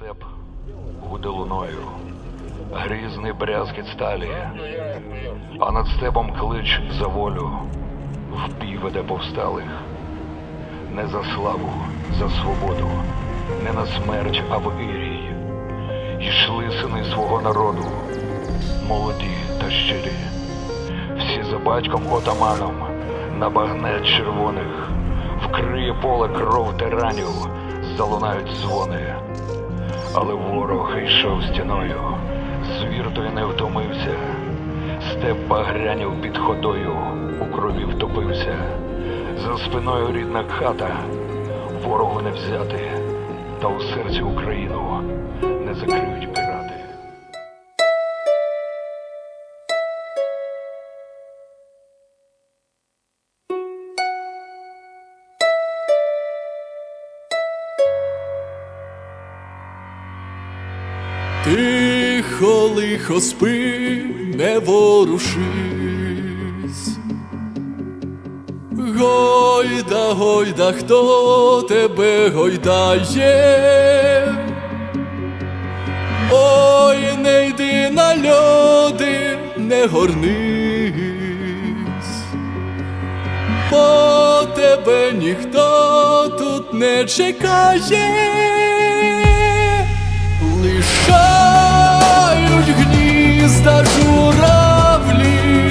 Степ гуде луною, грізний брязкіт сталі, а над степом клич за волю, впій веде повсталих. Не за славу, за свободу, не на смерть, а в ірій. Йшли сини свого народу, молоді та щирі, всі за батьком отаманом, на багнет червоних, вкриє поле кров тиранів, залунають дзвони. Але ворог йшов стіною, звір той не втомився, степ багрянів під ходою, у крові втопився. За спиною рідна хата, ворогу не взяти, та у серці Україну не закриють Тихо лихо спи, не ворушись. Гойда, гойда, хто тебе гойдає? Ой, не йди на льоди, не горнись, бо тебе ніхто тут не чекає. Лишають гнізда журавлі,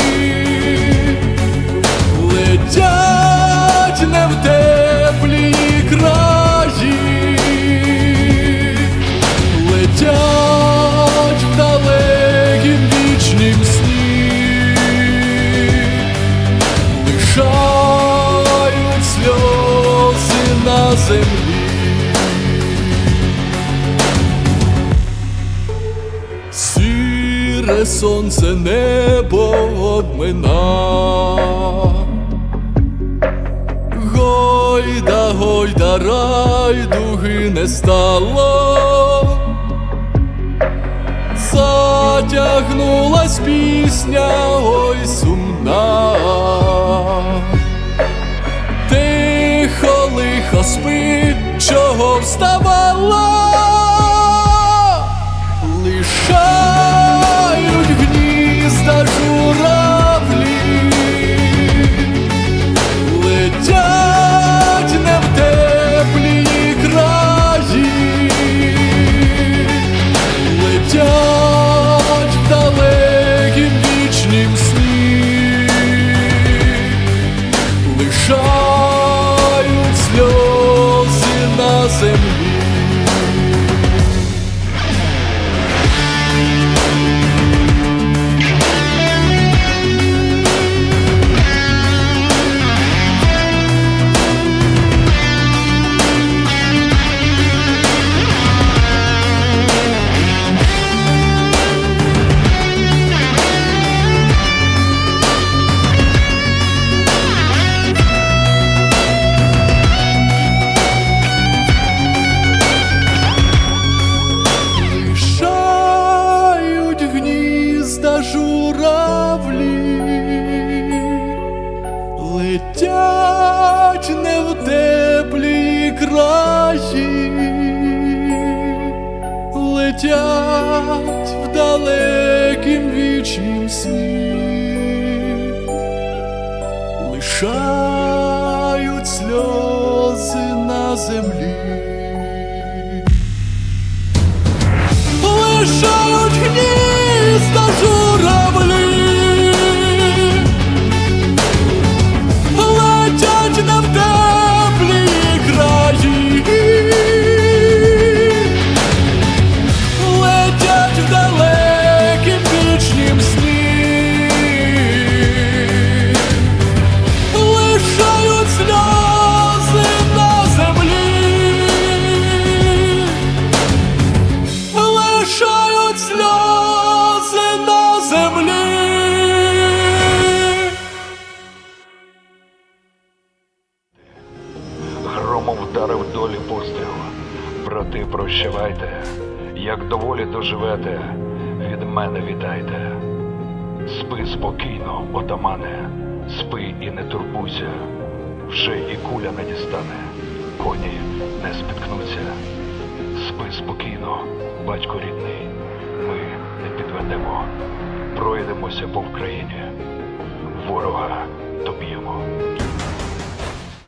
летять не в теплі краї, летять в далекім вічнім сні, лишають сльози на землі. Сіре сонце небо обмина. Гойда, гойда, райдуги не стало. Затягнулась пісня, ой сумна. Тихо, лихо спи, чого вставала? На летять в далекім вічнім сні, лишають сльози на землі. лишають гнізда сльози на землі. Громом вдарив долі постріл. Брати, прощавайте, як доволі доживете, від мене вітайте. Спи спокійно, отамане, спи і не турбуйся, вже і куля не дістане, коні не спіткнуться. Спи спокійно, батько рідний, пройдемося по Україні. Ворога доб'ємо.